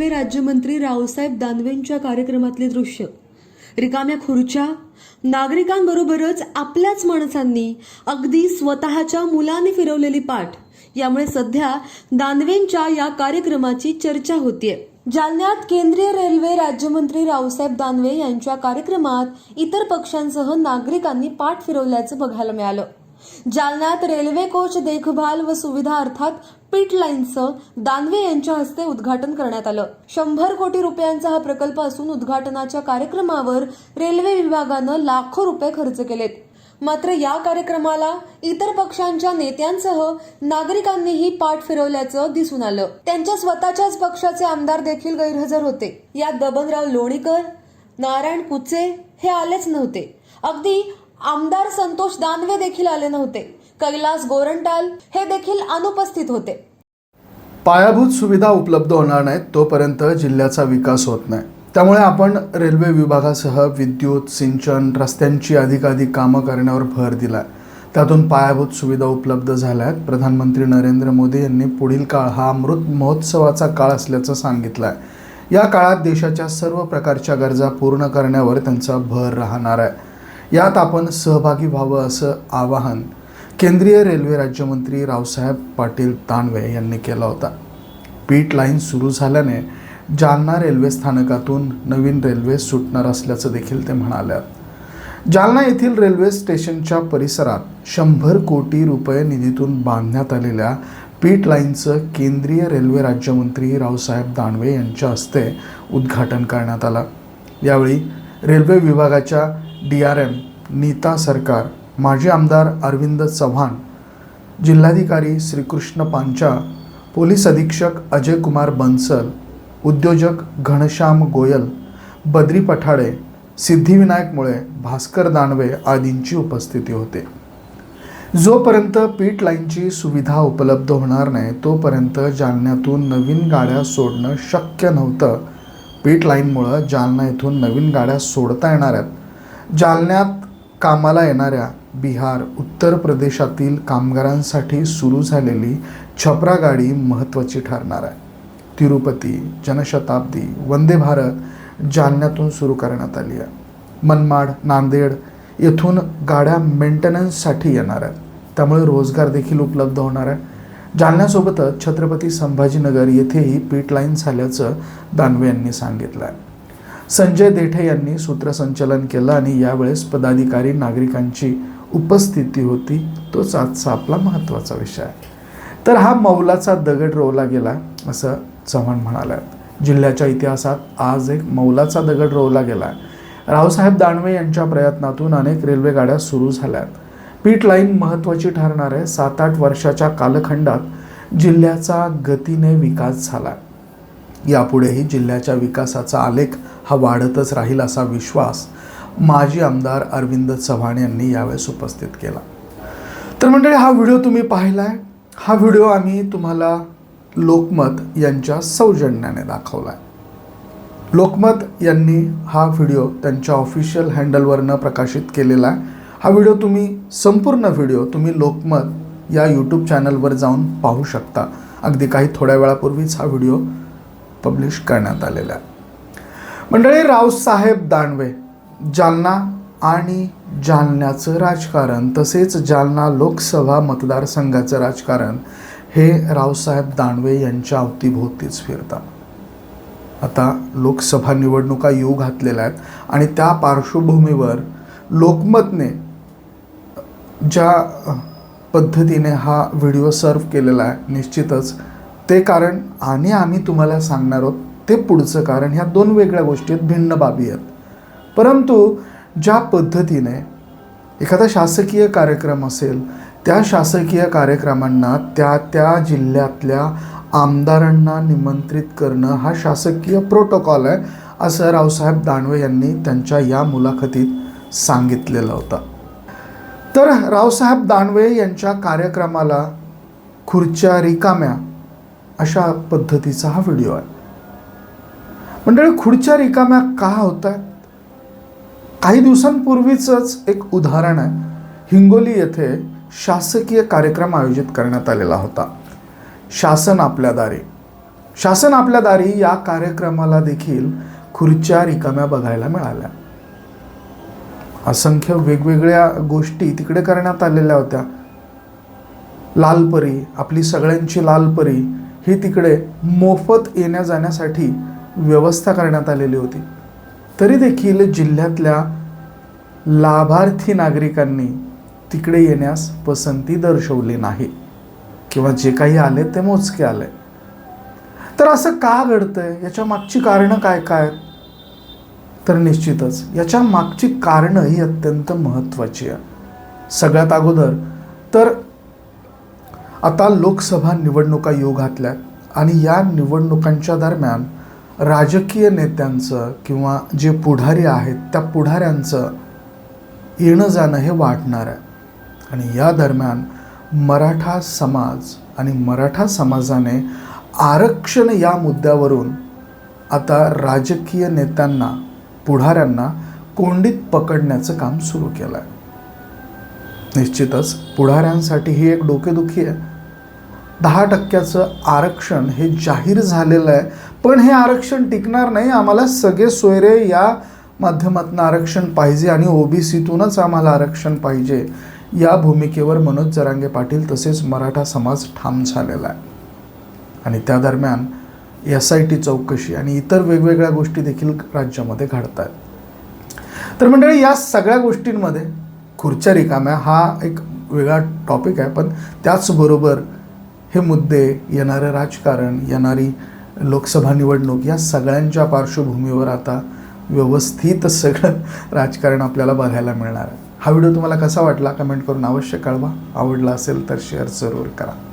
Railway राज्यमंत्री रावसाहेब दानवेंच्या कार्यक्रमातले दृश्य. रिकाम्या खुर्च्या नागरिकांबरोबरच आपल्याच माणसांनी अगदी स्वतःच्या मुलाने फिरवलेली पाठ. यामुळे सध्या दानवेंच्या या कार्यक्रमाची चर्चा होतीये. जालन्यात केंद्रीय रेल्वे राज्यमंत्री रावसाहेब दानवे यांच्या कार्यक्रमात इतर पक्षांसह नागरिकांनी पाठ फिरवल्याचं बघायला मिळालं. जालन्यात रेल्वे कोच देखभाल व सुविधा अर्थात पिट लाईनचं दानवे यांच्या हस्ते उद्घाटन करण्यात आलं. शंभर कोटी रुपयांचा हा प्रकल्प असून उद्घाटनाच्या कार्यक्रमावर रेल्वे विभागानं लाखो रुपये खर्च केलेत. मात्र या कार्यक्रमाला इतर पक्षांच्या नेत्यांसह नागरिकांनीही पाठ फिरवल्याचं दिसून आलं. त्यांच्या स्वतःच्याच पक्षाचे आमदार देखील गैरहजर होते. यात दबनराव लोणीकर नारायण कुचे हे आलेच नव्हते. अगदी आमदार संतोष दानवे देखील आले नव्हते. कैलास गोरंटाल हे देखील अनुपस्थित होते. पायाभूत सुविधा उपलब्ध होणार नाहीत तोपर्यंत जिल्ह्याचा विकास होत नाही. त्यामुळे आपण रेल्वे विभागासह विद्युत सिंचन रस्त्यांची अधिकाधिक कामं करण्यावर भर दिला त्यातून पायाभूत सुविधा उपलब्ध झाल्या आहेत प्रधानमंत्री नरेंद्र मोदी यांनी पुढील काळ हा अमृत महोत्सवाचा काळ असल्याचं सांगितलं आहे या काळात देशाच्या सर्व प्रकारच्या गरजा पूर्ण करण्यावर त्यांचा भर राहणार आहे. यात आपण सहभागी व्हावं असं आवाहन केंद्रीय रेल्वे राज्यमंत्री रावसाहेब पाटील तानवे यांनी केला होता. पीट लाईन सुरू झाल्याने जालना रेल्वे स्थानकातून नवीन रेल्वे सुटणार असल्याचं देखील ते म्हणाले. जालना येथील रेल्वे स्टेशनच्या परिसरात शंभर कोटी रुपये निधीतून बांधण्यात आलेल्या पीट लाईनचं केंद्रीय रेल्वे राज्यमंत्री रावसाहेब दानवे यांच्या हस्ते उद्घाटन करण्यात आलं. यावेळी रेल्वे विभागाच्या डी आर एम नीता सरकार माजी आमदार अरविंद चव्हाण जिल्हाधिकारी श्रीकृष्ण पांचा पोलीस अधीक्षक अजय कुमार बन्सल उद्योजक घनश्याम गोयल बद्री पठाडे सिद्धिविनायक मुळे भास्कर दानवे आदींची उपस्थिती होते. जोपर्यंत पीट लाईनची सुविधा उपलब्ध होणार नाही तोपर्यंत जालन्यातून नवीन गाड्या सोडणं शक्य नव्हतं. पीट लाईनमुळं जालना येथून नवीन गाड्या सोडता येणार आहेत. जालन्यात कामाला येणाऱ्या बिहार उत्तर प्रदेशातील कामगारांसाठी सुरू झालेली छपरा गाडी महत्त्वाची ठरणार आहे. तिरुपती जनशताब्दी वंदे भारत जालन्यातून सुरू करण्यात आली आहे. मनमाड नांदेड येथून गाड्या मेंटेनन्ससाठी येणार आहेत. त्यामुळे रोजगार देखील उपलब्ध होणार आहे. जालन्यासोबतच छत्रपती संभाजीनगर येथेही पीट लाईन झाल्याचं दानवे यांनी सांगितलं आहे. संजय देठे यांनी सूत्रसंचलन केलं आणि यावेळेस पदाधिकारी नागरिकांची उपस्थिती होती. तोच आजचा आपला महत्त्वाचा विषय आहे. तर हा मौलाचा दगड रोवला गेला असं चव्हाण म्हणाल्या जिल्ह्याच्या इतिहासात आज एक मौलाचा दगड रोवला गेला. रावसाहेब दानवे यांच्या प्रयत्नातून अनेक रेल्वे गाड्या सुरू झाल्यात. पीट लाईन महत्त्वाची ठरणार आहे. सात आठ वर्षाच्या कालखंडात जिल्ह्याचा गतीने विकास झाला. यापुढेही जिल्ह्याच्या विकासाचा आलेख हा वाढतच राहील असा विश्वास माजी आमदार अरविंद चव्हाण यांनी यावेळेस उपस्थित केला. तर मंडळी हा व्हिडिओ तुम्ही पाहिला आहे हा व्हिडिओ आम्ही तुम्हाला लोकमत यांच्या सौजन्याने दाखवला आहे लोकमत यांनी हा व्हिडिओ त्यांच्या ऑफिशियल हँडलवरनं प्रकाशित केलेला आहे. हा व्हिडिओ तुम्ही संपूर्ण व्हिडिओ तुम्ही लोकमत या यूट्यूब चॅनलवर जाऊन पाहू शकता. अगदी काही थोड्या वेळापूर्वीच हा व्हिडिओ पब्लिश करण्यात आलेला आहे. मंडळी रावसाहेब दानवे जालना आणि जालन्याचं राजकारण तसेच जालना लोकसभा मतदारसंघाचं राजकारण हे रावसाहेब दानवे यांच्या अवतीभोवतीच फिरतात. आता लोकसभा निवडणुका येऊ घातलेल्या आहेत आणि त्या पार्श्वभूमीवर लोकमतने ज्या पद्धतीने हा व्हिडिओ सर्व केलेला आहे निश्चितच ते कारण आणि आम्ही तुम्हाला सांगणार आहोत ते पुढचं कारण ह्या दोन वेगळ्या गोष्टी आहेत भिन्न बाबी आहेत. परंतु ज्या पद्धतीने एखादा शासकीय कार्यक्रम असेल त्या शासकीय कार्यक्रमांना त्या त्या जिल्ह्यातल्या आमदारांना निमंत्रित करणं हा शासकीय प्रोटोकॉल आहे असं रावसाहेब दानवे यांनी त्यांच्या या मुलाखतीत सांगितलेलं होतं. तर रावसाहेब दानवे यांच्या कार्यक्रमाला खुर्च्या रिकाम्या अशा पद्धतीचा हा व्हिडिओ आहे. मंडळी खुर्च्या रिकाम्या का होत आहेत काही दिवसांपूर्वीचंच एक उदाहरण आहे. हिंगोली येथे शासकीय कार्यक्रम आयोजित करण्यात आलेला होता. शासन आपल्या दारी. शासन आपल्या दारी या कार्यक्रमाला देखील खुर्च्या रिकाम्या बघायला मिळाल्या. असंख्य वेगवेगळ्या गोष्टी तिकडे करण्यात आलेल्या होत्या. लालपरी आपली सगळ्यांची लालपरी ही तिकडे मोफत येण्या जाण्यासाठी व्यवस्था करण्यात आलेली होती. तरी देखील जिल्ह्यातल्या लाभार्थी नागरिकांनी तिकडे येण्यास पसंती दर्शवली नाही. किंवा जे काही आले ते मोजके आले. तर असं का घडतंय? याच्या मागची कारणं काय काय? आहेत? तर निश्चितच याच्या मागची कारणं ही अत्यंत महत्त्वाची आहे. सगळ्यात अगोदर तर आता लोकसभा निवडणुका येऊ घातल्या आणि या निवडणुकांच्या दरम्यान राजकीय नेत्यांचं किंवा जे पुढारी आहेत त्या पुढाऱ्यांचं येणं जाणं हे वाढणार आहे. आणि या दरम्यान मराठा समाज आणि मराठा समाजाने आरक्षण या मुद्द्यावरून आता राजकीय नेत्यांना पुढाऱ्यांना कोंडीत पकडण्याचं काम सुरू केलं आहे निश्चितच पुढाऱ्यांसाठी ही एक डोकेदुखी आहे. दहा टक्क्याचं आरक्षण हे जाहीर झालेलं आहे पण हे आरक्षण टिकणार नाही. आम्हाला सगळे सोयरे या माध्यमातून आरक्षण पाहिजे आणि ओबीसीतूनच आम्हाला आरक्षण पाहिजे. या भूमिकेवर मनोज जरांगे पाटील तसेच मराठा समाज ठाम झालेला आहे. आणि त्या दरम्यान एस आय टी चौकशी आणि इतर वेगवेगळ्या गोष्टी देखील राज्यामध्ये घडत आहेत तर मंडळी या सगळ्या गोष्टींमध्ये खुर्च्या रिकाम्या हा एक वेगळा टॉपिक आहे. पण त्याचबरोबर हे मुद्दे येणारं राजकारण येणारी लोकसभा निवडणूक या सगळ्यांच्या पार्श्वभूमीवर आता व्यवस्थित सगळं राजकारण आपल्याला बघायला मिळणार आहे. हा व्हिडिओ तुम्हाला कसा वाटला कमेंट करून अवश्य कळवा. आवडला असेल तर शेअर जरूर करा.